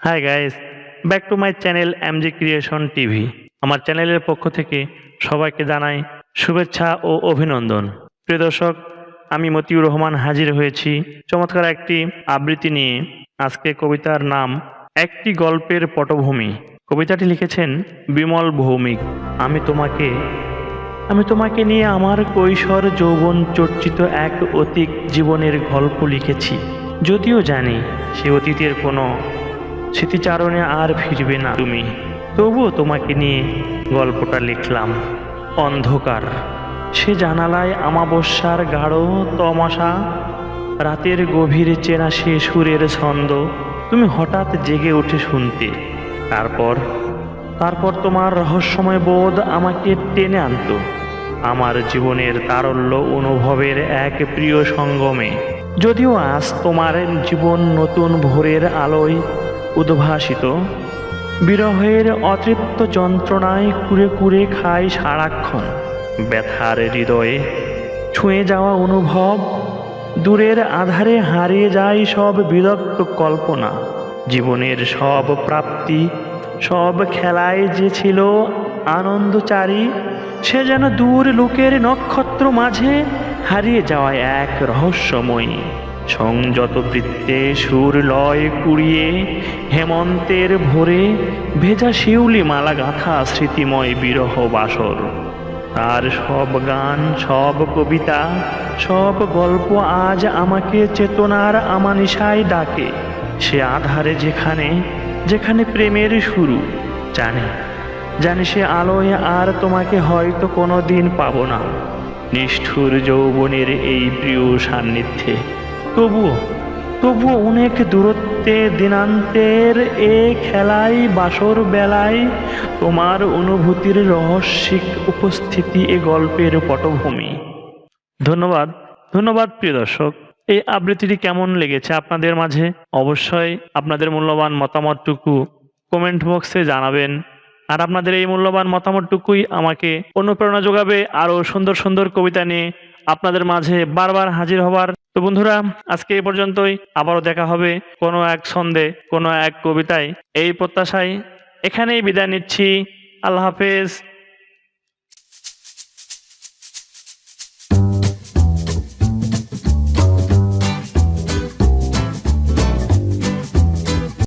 Hi guys back to my channel MG creation TV আমার চ্যানেলের পক্ষ থেকে সবাইকে জানাই শুভেচ্ছা ও অভিনন্দন। প্রিয় দর্শক, আমি মতিউর রহমান হাজির হয়েছি চমৎকার একটি আবৃত্তি নিয়ে। আজকে কবিতার নাম একটি গল্পের পটভূমি। কবিতাটি লিখেছেন বিমল ভৌমিক। আমি তোমাকে আমি তোমাকে নিয়ে আমার কৈশোর যৌবন চর্চিত এক অতীত জীবনের গল্প লিখেছি। যদিও জানি সে অতীতের কোনো স্মৃতিচারণে আর ফিরবে না তুমি। তবুও তোমাকে নিয়ে গল্পটা লিখলাম। অন্ধকার। সে জানালায় আমাবস্যার গাঢ় তমাশা, রাতের গভীর চেনা সে সুরের ছন্দ, তুমি হঠাৎ জেগে উঠে শুনতে। তারপর তারপর তোমার রহস্যময় বোধ আমাকে টেনে আনতো। আমার জীবনের তারল্য অনুভবের এক প্রিয় সঙ্গমে। যদিও আজ তোমার জীবন নতুন ভোরের আলোয় উদ্ভাসিত। বিরহের অতৃপ্ত যন্ত্রণায় কুরে কুরে খায় সারাক্ষণ। ব্যথার হৃদয়ে ছুঁয়ে যাওয়া অনুভব, দূরের আধারে হারিয়ে যায় সব বিরক্ত কল্পনা। জীবনের সব প্রাপ্তি, সব খেলায় যে ছিল আনন্দচারী, সে যেন দূর লোকের নক্ষত্র মাঝে হারিয়ে যাওয়া এক রহস্যময়ী। সংযত বৃত্তে সুর লয় কুড়িয়ে, হেমন্তের ভোরে ভেজা শিউলি মালা গাঁথা স্মৃতিময় বিরহ বাসর। তার সব গান, সব কবিতা, সব গল্প আজ আমাকে চেতনার আমানিশায় ডাকে। সে আধারে যেখানে যেখানে প্রেমের শুরু, জানে। জানি সে আলোয় আর তোমাকে হয়তো কোনো দিন পাবো না। নিষ্ঠুর যৌবনের এই প্রিয় সান্নিধ্যে। তবুও তবুও অনেক দূরত্বে দিনান্তের এ খেলায় বাসর বেলায় তোমার অনুভূতির রহস্যিক উপস্থিতি এ গল্পের পটভূমি। ধন্যবাদ ধন্যবাদ প্রিয় দর্শক। এই আবৃত্তিটি কেমন লেগেছে আপনাদের মাঝে? অবশ্যই আপনাদের মূল্যবান মতামতটুকু কমেন্ট বক্সে জানাবেন। আর আপনাদের এই মূল্যবান মতামতটুকুই আমাকে অনুপ্রেরণা যোগাবে আরও সুন্দর সুন্দর কবিতা নিয়ে আপনাদের মাঝে বারবার হাজির হবার বন্ধুরা, আজকে এই পর্যন্তই। আবারও দেখা হবে কোনো এক ছন্দে, কোনো এক কবিতায়। এই প্রত্যাশায় এখানেই বিদায় নিচ্ছি। আল্লাহ হাফেজ।